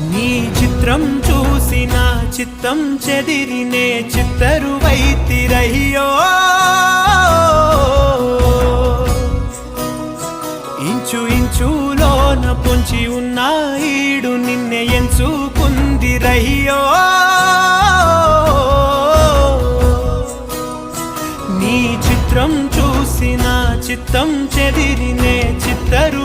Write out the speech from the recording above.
నీ చిత్రం చూసిన చిత్తం చెదిరినే చిత్తరు వైతిరయ్యో. ఇంచు ఇంచులోన పొంచి ఉన్న ఈడు నిన్నే ఎంచుకుంది రయ్యో నీ చిత్రం చూసిన చిత్తం చెదిరినే చిత్తరు